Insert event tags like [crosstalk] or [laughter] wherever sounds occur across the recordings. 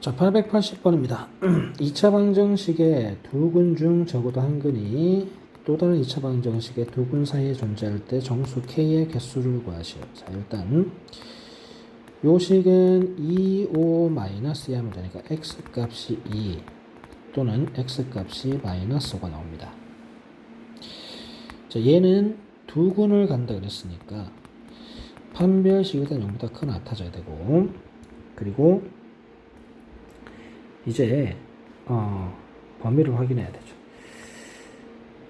자, 880번입니다. 2차 방정식의 두 근 중 적어도 한 근이 또 다른 2차 방정식의 두 근 사이에 존재할 때 정수 k의 개수를 구하시오. 자, 일단 요 식은 2, 5 마이너스 2 하면 되니까 x 값이 2 또는 x 값이 마이너스 5가 나옵니다. 자, 얘는 두 근을 간다 그랬으니까 판별식이 일단 0보다 큰 같아져야 되고 그리고 이제 어, 범위를 확인해야 되죠.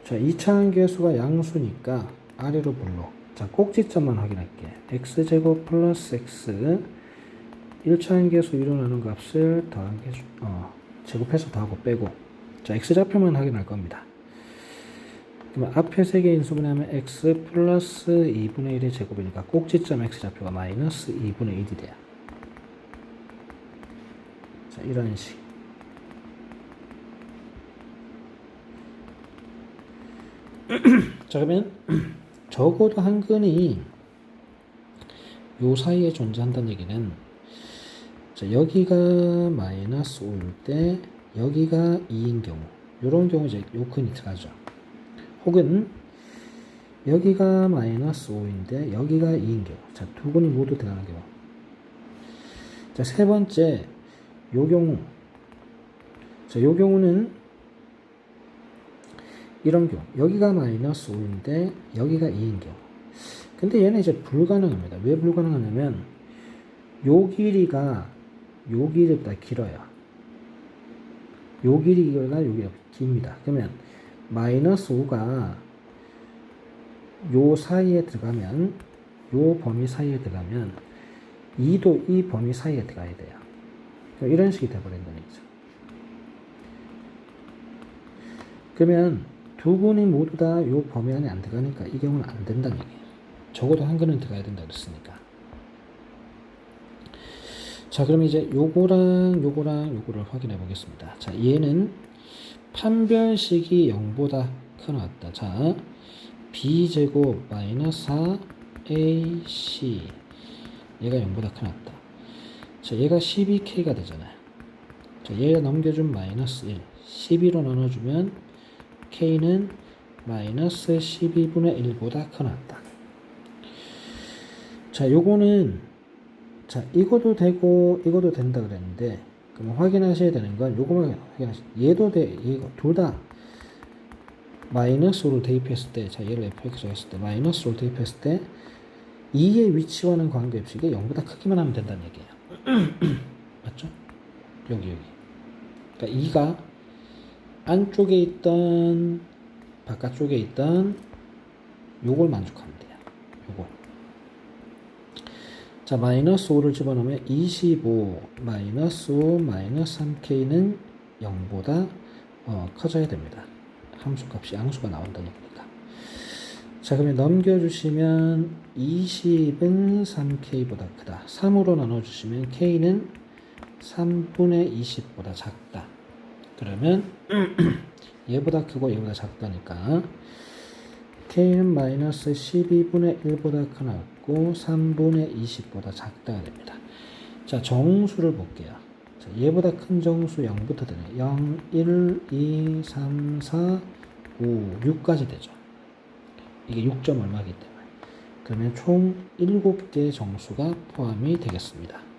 자, 2차항 계수가 양수니까 아래로 불러. 자, 꼭지점만 확인할게. x제곱 플러스 x 1차항 계수 일어나는 값을 더한 계수, 어, 제곱해서 더하고 빼고 자, x좌표만 확인할 겁니다. 그러면 앞에 세 개 인수분해하면 x 플러스 2분의 1의 제곱이니까 꼭지점 x좌표가 마이너스 2분의 1이 돼요. 자, 이런 식. [clears throat] 자, 그러면 [clears throat] 적어도 한 근이 요 사이에 존재한다는 얘기는 자, 여기가 마이너스 5일 때 여기가 2인 경우 요런 경우 이제 요 근이 들어가죠. 혹은 여기가 마이너스 5인데 여기가 2인 경우 자, 두 근이 모두 들어가는 경우 자, 세 번째 요 경우. 자, 요 경우는 이런 경우 여기가 마이너스 5인데 여기가 2인 경우 근데 얘는 이제 불가능합니다. 왜 불가능하냐면 요 길이가 요 길이보다 길어요. 요 길이가 요 길이가 깁니다. 그러면 마이너스 5가 요 사이에 들어가면 요 범위 사이에 들어가면 2도 이 범위 사이에 들어가야 돼요 이런 식이 돼버린다는 얘기죠 그러면 두 분이 모두 다 요 범위 안에 안 들어가니까 이 경우는 안 된다는 얘기예요. 적어도 한 근은 들어가야 된다 그랬으니까. 자, 그럼 이제 요거랑 요거랑 요거를 확인해 보겠습니다. 자, 얘는 판별식이 0보다 큰 왔다. 자, b제곱 마이너스 4 ac 얘가 0보다 큰 왔다. 자, 얘가 12k가 되잖아요. 자, 얘가 넘겨준 마이너스 1. 12로 나눠주면 k는 마이너스 12분의 1보다 크다. 자, 요거는 자, 이것도 되고 이것도 된다 그랬는데 그럼 확인하셔야 되는 건 요거만 확인하시. 얘도 돼. 이거 둘다 마이너스로 대입했을 때, 자, 얘를 fx로 했을 때 마이너스로 대입했을 때 2의 위치와는 관계없이 이게 0보다 크기만 하면 된다는 얘기예요. 맞죠? 여기 여기. 그러니까 2가 안쪽에 있던 바깥쪽에 있던 요걸 만족하면 돼요. 요거. 자, 마이너스 5를 집어넣으면 25 마이너스 5 마이너스 3k는 0보다 어, 커져야 됩니다. 함수 값이 양수가 나온다는 얘기니까. 자, 그러면 넘겨주시면 20은 3k보다 크다. 3으로 나눠주시면 k는 3분의 20보다 작다. 그러면 [clears throat] 얘보다 크고 얘보다 작다니까 k는 마이너스 12분의 1보다 크고 3분의 20보다 작다가 됩니다. 자 정수를 볼게요. 자, 얘보다 큰 정수 0부터 되네. 0, 1, 2, 3, 4, 5, 6까지 되죠. 이게 6점 얼마기 때문에. 그러면 총 7개의 정수가 포함이 되겠습니다.